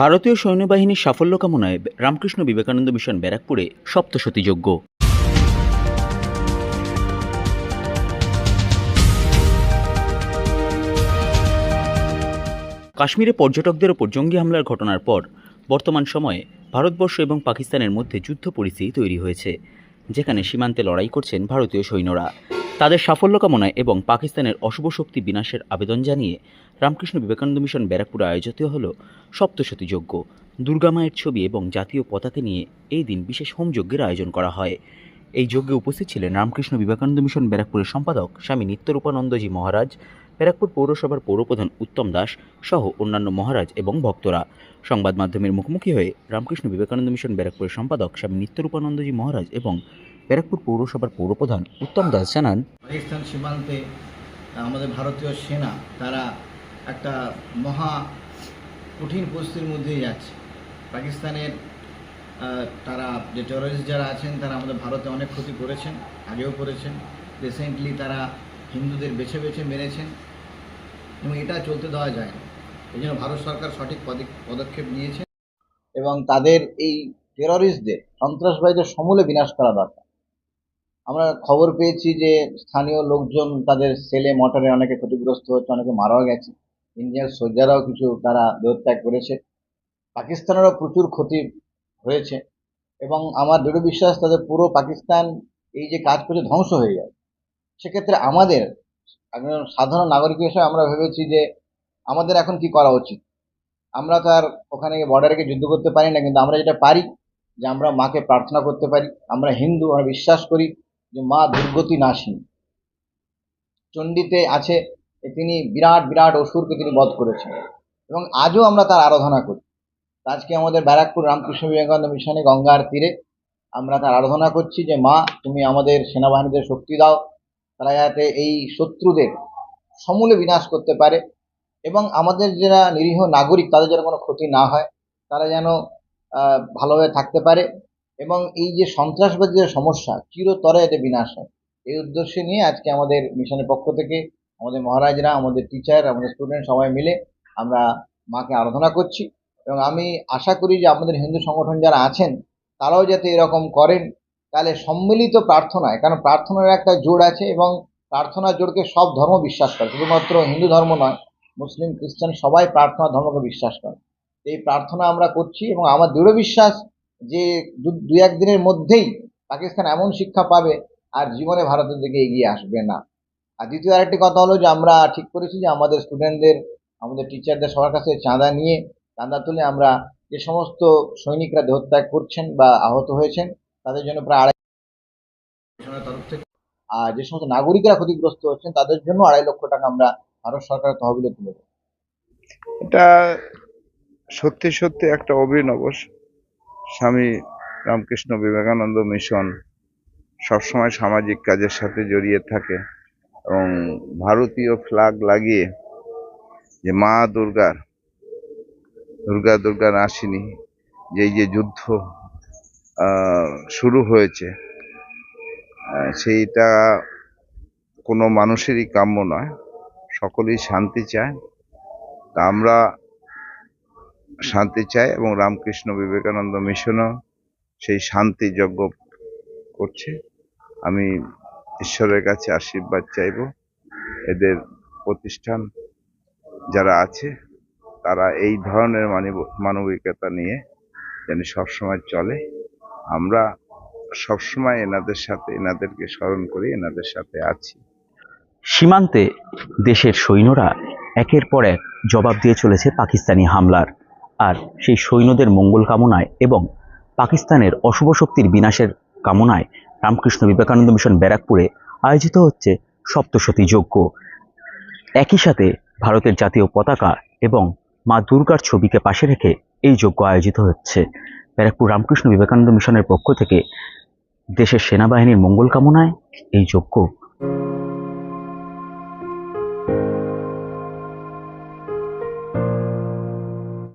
ভারতীয় সৈন্যবাহিনীর সাফল্য কামনায় রামকৃষ্ণ বিবেকানন্দ মিশন ব্যারাকপুরে সপ্তশতী যজ্ঞ। কাশ্মীরে পর্যটকদের ওপর জঙ্গি হামলার ঘটনার পর বর্তমান সময়ে ভারতবর্ষ এবং পাকিস্তানের মধ্যে যুদ্ধ পরিস্থিতি তৈরি হয়েছে, যেখানে সীমান্তে লড়াই করছেন ভারতীয় সৈন্যরা। তাদের সাফল্য কামনায় এবং পাকিস্তানের অশুভ শক্তি বিনাশের আবেদন জানিয়ে রামকৃষ্ণ বিবেকানন্দ মিশন ব্যারাকপুরে আয়োজিত হল সপ্তশতী যজ্ঞ। দুর্গা মায়ের ছবি এবং জাতীয় পতাকা নিয়ে এই দিন বিশেষ হোমযজ্ঞের আয়োজন করা হয়। এই যজ্ঞে উপস্থিত ছিলেন রামকৃষ্ণ বিবেকানন্দ মিশন ব্যারাকপুরের সম্পাদক স্বামী নিত্যরূপানন্দজি মহারাজ, ব্যারাকপুর পৌরসভার পৌরপ্রধান উত্তম দাস সহ অন্যান্য মহারাজ এবং ভক্তরা। সংবাদ মাধ্যমের মুখোমুখি হয়ে রামকৃষ্ণ বিবেকানন্দ মিশন ব্যারাকপুরের সম্পাদক স্বামী নিত্যরূপানন্দজি মহারাজ এবং ব্যারাকপুর পৌরসভার পৌরপ্রধান উত্তম দাস জানান পাকিস্তান সীমান্তে আমাদের ভারতীয় সেনা, তারা একটা মহা কঠিন পরিস্থিতির মধ্যেই যাচ্ছে। পাকিস্তানের তারা যে টেরোরিস্ট যারা আছেন, তারা আমাদের ভারতে অনেক ক্ষতি করেছেন, আগেও করেছেন। রিসেন্টলি তারা হিন্দুদের বেছে বেছে মেরেছেন এবং এটা চলতে দেওয়া যায় না। এই জন্য ভারত সরকার সঠিক পদে- পদক্ষেপ নিয়েছে এবং তাদের এই টেররিস্টদের সন্ত্রাসবাদীদের সমূলে বিনাশ করা দরকার। আমরা খবর পেয়েছি যে স্থানীয় লোকজন তাদের সেলে মোটরে অনেকে ক্ষতিগ্রস্ত হচ্ছে, অনেকে মারাও গেছে। ইন্ডিয়ান সোলজাররাও কিছু তারা দেহত্যাগ করেছে। পাকিস্তানেরও প্রচুর ক্ষতি হয়েছে এবং আমার দৃঢ় বিশ্বাস তাদের পুরো পাকিস্তান এই যে কাজ করছে ধ্বংস হয়ে যাবে। সেক্ষেত্রে আমাদের একজন সাধারণ নাগরিক হিসেবে আমরা ভেবেছি যে আমাদের এখন কি করা উচিত? আমরা তো আর ওখানে বর্ডারে গিয়ে যুদ্ধ করতে পারি না, কিন্তু আমরা যেটা পারি যে আমরা মাকে প্রার্থনা করতে পারি, আমরা হিন্দু, আমরা বিশ্বাস করি যে মা দুর্গতি নাশিনী। চণ্ডীতে আছে তিনি বিরাট বিরাট অসুরকে তিনি বধ করেছেন। এবং আজও আমরা তার আরাধনা করি। আজকে আমাদের ব্যারাকপুর রামকৃষ্ণ বিবেকানন্দ মিশনে গঙ্গার তীরে আমরা তার আরাধনা করছি যে, মা, তুমি আমাদের সেনাবাহিনীদের শক্তি দাও। তারা যাতে এই শত্রুদের সমূলে বিনাশ করতে পারে এবং আমাদের যারা নিরীহ নাগরিক, তাদের যেন কোনো ক্ষতি না হয়। তারা যেন ভালোভাবে থাকতে পারে এবং এই যে সন্ত্রাসবাদী যে সমস্যা, চিরতরে এতে বিনাশ হয়। এই উদ্দেশ্য নিয়ে আজকে আমাদের মিশনের পক্ষ থেকে আমাদের মহারাজরা, আমাদের টিচার আমাদের স্টুডেন্ট সবাই মিলে আমরা মাকে আরাধনা করছি এবং আমি আশা করি যে আমাদের হিন্দু সংগঠন যারা আছেন, তারাও যাতে এরকম করেন। তাহলে সম্মিলিত প্রার্থনায়, কারণ প্রার্থনার একটা জোর আছে এবং প্রার্থনার জোরকে সব ধর্ম বিশ্বাস করে, শুধুমাত্র হিন্দু ধর্ম নয়, মুসলিম, খ্রিস্টান সবাই প্রার্থনা ধর্মকে বিশ্বাস করে। এই প্রার্থনা আমরা করছি এবং আমার দৃঢ় বিশ্বাস যে দু এক দিনের মধ্যেই পাকিস্তান এমন শিক্ষা পাবে আর জীবনে ভারতের দিকে এগিয়ে আসবে না। আর দ্বিতীয় আরেকটি কথা হলো যে আমরা ঠিক করেছি যে আমাদের স্টুডেন্টদের আমাদের টিচারদের সবার কাছে চাঁদা নিয়ে চাঁদা তুলে আমরা যে সমস্ত সৈনিকরা দেহত্যাগ করছেন বা আহত হয়েছেন তাদের জন্য প্রায় আড়াই তরফ থেকে। আর যে সমস্ত নাগরিকরা ক্ষতিগ্রস্ত হচ্ছেন তাদের জন্য আড়াই লক্ষ টাকা আমরা ভারত সরকারের তহবিলে তুলে দেবো। এটা সত্যি সত্যি একটা অভিনব স্বামী রামকৃষ্ণ বিবেকানন্দ মিশন সবসময় সামাজিক কাজের সাথে জড়িয়ে থাকে। এবং ভারতীয় ফ্ল্যাগ লাগিয়ে যে মা দুর্গার, দুর্গা দুর্গা নাসিনী যে যে যুদ্ধ শুরু হয়েছে সেইটা কোনো মানুষেরই কাম্য নয়, সকলেই শান্তি চায়। তা আমরা শান্তি চাই এবং রামকৃষ্ণ বিবেকানন্দ মিশনও সেই শান্তি যজ্ঞ করছে। আমি ঈশ্বরের কাছে আশীর্বাদ চাইব। এদের প্রতিষ্ঠান যারা আছে, তারা এই ধরনের মানব- মানবিকতা নিয়ে যেন সবসময় চলে। আমরা সবসময় এনাদের সাথে, এনাদেরকে স্মরণ করি, এনাদের সাথে আছি। সীমান্তে দেশের সৈন্যরা একের পর এক জবাব দিয়ে চলেছে পাকিস্তানি হামলার। আর সেই সৈন্যদের মঙ্গল কামনায় এবং পাকিস্তানের অশুভ শক্তির বিনাশের কামনায় রামকৃষ্ণ বিবেকানন্দ মিশন ব্যারাকপুরে আয়োজিত হচ্ছে সপ্তশতী যজ্ঞ। একই সাথে ভারতের জাতীয় পতাকা এবং মা দুর্গার ছবিকে পাশে রেখে এই যজ্ঞ আয়োজিত হচ্ছে। ব্যারাকপুর রামকৃষ্ণ বিবেকানন্দ মিশনের পক্ষ থেকে দেশের সেনাবাহিনীর মঙ্গল কামনায় এই যজ্ঞ